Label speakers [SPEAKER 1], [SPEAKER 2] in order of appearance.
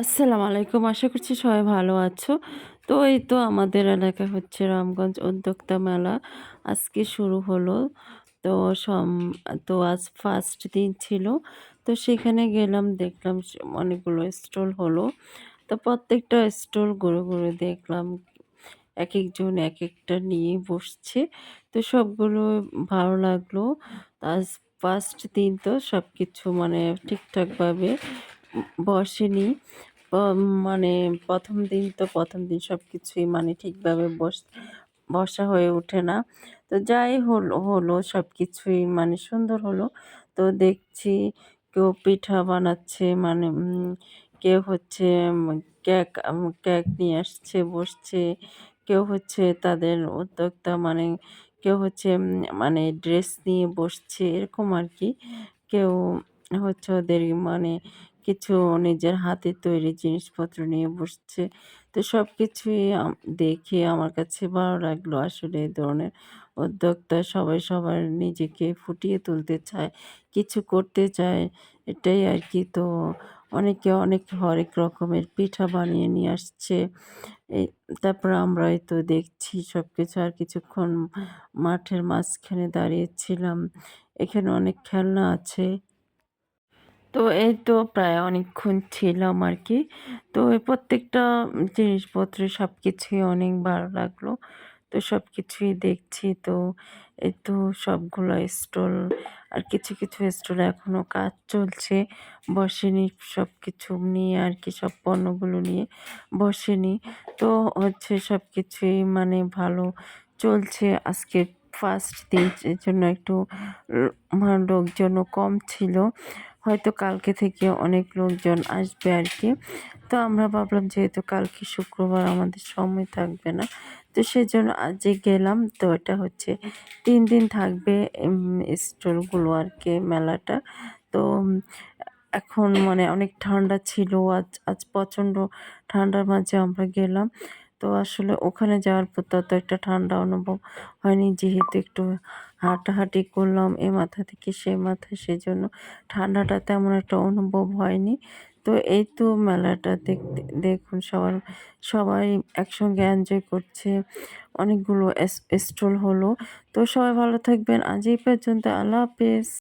[SPEAKER 1] আসসালামু আলাইকুম। আশা করছি সবাই ভালো আছো। তো এই তো আমাদের এলাকায় হচ্ছে রামগঞ্জ উদ্যোক্তা মেলা আজকে শুরু হলো। তো সম তো আজ ফার্স্ট দিন ছিল। তো সেখানে গেলাম দেখলাম অনেকগুলো স্টল হলো। তো প্রত্যেকটা স্টল ঘুরে, ঘুরে দেখলাম এক একজন এক একটা নিয়ে বসছে। তো সবগুলো ভালো লাগল। আজ ফার্স্ট দিন তো সব কিছু মানে ঠিকঠাকভাবে বসেনি। মানে প্রথম দিন তো প্রথম দিন সব কিছুই মানে ঠিকভাবে বস, বসা হয়ে ওঠে না। তো যাই হলো হলো সব কিছুই মানে সুন্দর হলো। তো দেখছি কেউ পিঠা বানাচ্ছে মানে কেউ হচ্ছে কেক কেক নিয়ে আসছে, বসছে। কেউ হচ্ছে তাদের উদ্যোক্তা মানে কেউ হচ্ছে মানে ড্রেস নিয়ে বসছে, এরকম আর কি কেউ হচ্ছে ওদের মানে কিছু নিজের হাতের তৈরি জিনিসপত্র নিয়ে বসছে। তো সব কিছুই দেখে আমার কাছে ভালো লাগল। আসলে এই ধরনের উদ্যোক্তা সবাই সবার নিজেকে ফুটিয়ে তুলতে চায়, কিছু করতে চায় এটাই আর কি তো অনেকে অনেক হরেক রকমের পিঠা বানিয়ে নিয়ে আসছে। তারপর আমরা তো দেখছি সব কিছু আর কিছুক্ষণ মাঠের মাঝখানে দাঁড়িয়েছিলাম। এখানে অনেক খেলনা আছে। তো এই তো প্রায় অনেকক্ষণ ছিলাম আর কি তো এই প্রত্যেকটা জিনিসপত্র সব কিছুই অনেক ভালো লাগল। তো সব কিছুই দেখছি তো এই তো সবগুলো স্টল আর কিছু, কিছু স্টল এখনও কাজ চলছে। বসেনি সব কিছু নিয়ে আর কি সব পণ্যগুলো নিয়ে বসেনি। তো হচ্ছে সব কিছুই মানে ভালো চলছে। আজকে ফার্স্ট দিন জন্য একটু ল মা লোকজনও কম ছিল। হয়তো কালকে থেকে অনেক লোকজন আসবে আর কি তো আমরা ভাবলাম যেহেতু কালকে শুক্রবার আমাদের সময় থাকবে না। তো সেজন্য আজই গেলাম। তো এটা হচ্ছে তিন দিন থাকবে এম আর কি মেলাটা। তো এখন মানে অনেক ঠান্ডা ছিল। আজ আজ প্রচণ্ড ঠান্ডার মাঝে আমরা গেলাম। তো আসলে ওখানে যাওয়ার পর তত একটা ঠান্ডা অনুভব হয়নি। যেহেতু একটু হাঁটাহাঁটি করলাম এ মাথা থেকে সে মাথায় সেজন্য ঠান্ডাটা তেমন একটা অনুভব হয়নি। তো এই তো মেলাটা দেখতে, দেখুন সবার, সবাই একসঙ্গে এনজয় করছে। অনেকগুলো স্টল হলো। তো সবাই ভালো থাকবেন। আজ এই পর্যন্ত। আল্লাহ হাফেজ।